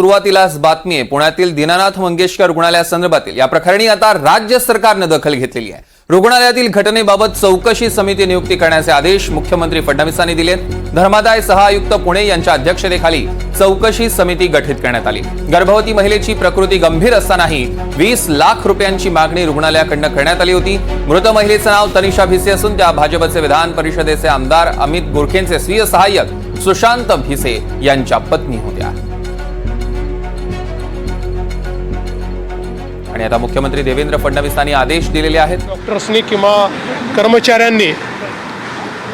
सुरुवातीलाच बातमी आहे. पुण्यातील दीनानाथ मंगेशकर रुग्णालयासंदर्भातील या प्रकरणी आता राज्य सरकारनं दखल घेतलेली आहे. रुग्णालयातील घटनेबाबत चौकशी समिती नियुक्ती करण्याचे आदेश मुख्यमंत्री फडणवीसांनी दिलेत. धर्मादाय सहायुक्त पुणे यांच्या अध्यक्षतेखाली चौकशी समिती गठीत करण्यात आली. गर्भवती महिलेची प्रकृती गंभीर असतानाही वीस लाख रुपयांची मागणी रुग्णालयाकडनं करण्यात आली होती. मृत महिलेचं नाव तनिषा भिसे असून त्या भाजपचे विधान परिषदेचे आमदार अमित गुरखेंचे स्वीय सहाय्यक सुशांत भिसे यांच्या पत्नी होत्या. आणि आता मुख्यमंत्री देवेंद्र फडणवीसांनी आदेश दिलेले आहेत. डॉक्टर्सनी किंवा कर्मचाऱ्यांनी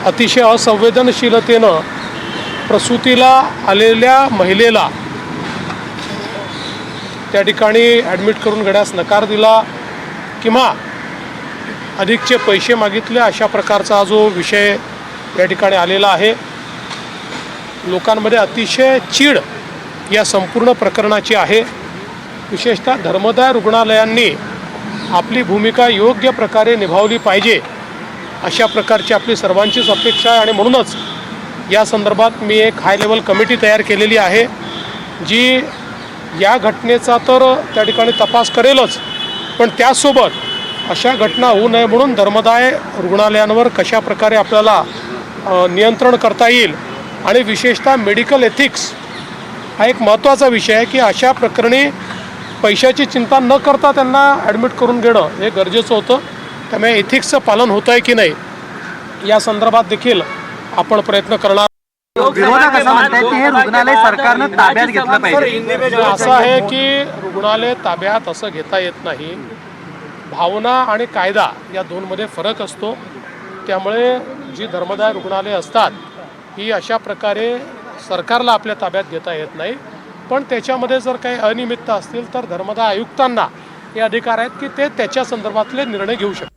अतिशय असंवेदनशीलतेनं प्रसूतीला आलेल्या महिलेला त्या ठिकाणी ॲडमिट करून घेण्यास नकार दिला किंवा अधिकचे पैसे मागितले अशा प्रकारचा जो विषय या ठिकाणी आलेला आहे. लोकांमध्ये अतिशय चीड या संपूर्ण प्रकरणाची आहे. विशेषतः धर्मदाय रुग्णालयांनी आपली भूमिका योग्य प्रकारे निभावली पाहिजे अशा प्रकारची आपली सर्वांचीच अपेक्षा आहे आणि म्हणूनच या संदर्भात मी एक हाय लेवल कमिटी तयार केलेली आहे जी या घटनेचा तर त्या ठिकाणी तपास करेलच पण त्याचसोबत अशा घटना होऊ नये म्हणून धर्मदाय रुग्णालयांवर कशा प्रकारे आपल्याला नियंत्रण करता येईल आणि विशेषतः मेडिकल एथिक्स हा एक महत्त्वाचा विषय आहे की अशा प्रकरणी पैशाची चिंता न करता त्यांना ॲडमिट करून घेणं हे गरजेचं होतं. त्यामुळे एथिक्सचं पालन होतं आहे की नाही या संदर्भात देखील आपण प्रयत्न करणार विरोधक असं म्हणतात की हे रुग्णालय सरकारनं ताब्यात घेतलं पाहिजे. असं आहे की रुग्णालय ताब्यात असं घेता येत नाही. भावना आणि कायदा या दोनमध्ये फरक असतो. त्यामुळे जी धर्मदाय रुग्णालय असतात ही अशा प्रकारे सरकारला आपल्या ताब्यात घेता येत नाही. पण त्याच्यामध्ये जर काही अनियमितता असतील तर धर्मदाय आयुक्तांना हे अधिकार आहेत की ते त्याच्या संदर्भातले निर्णय घेऊ शकतात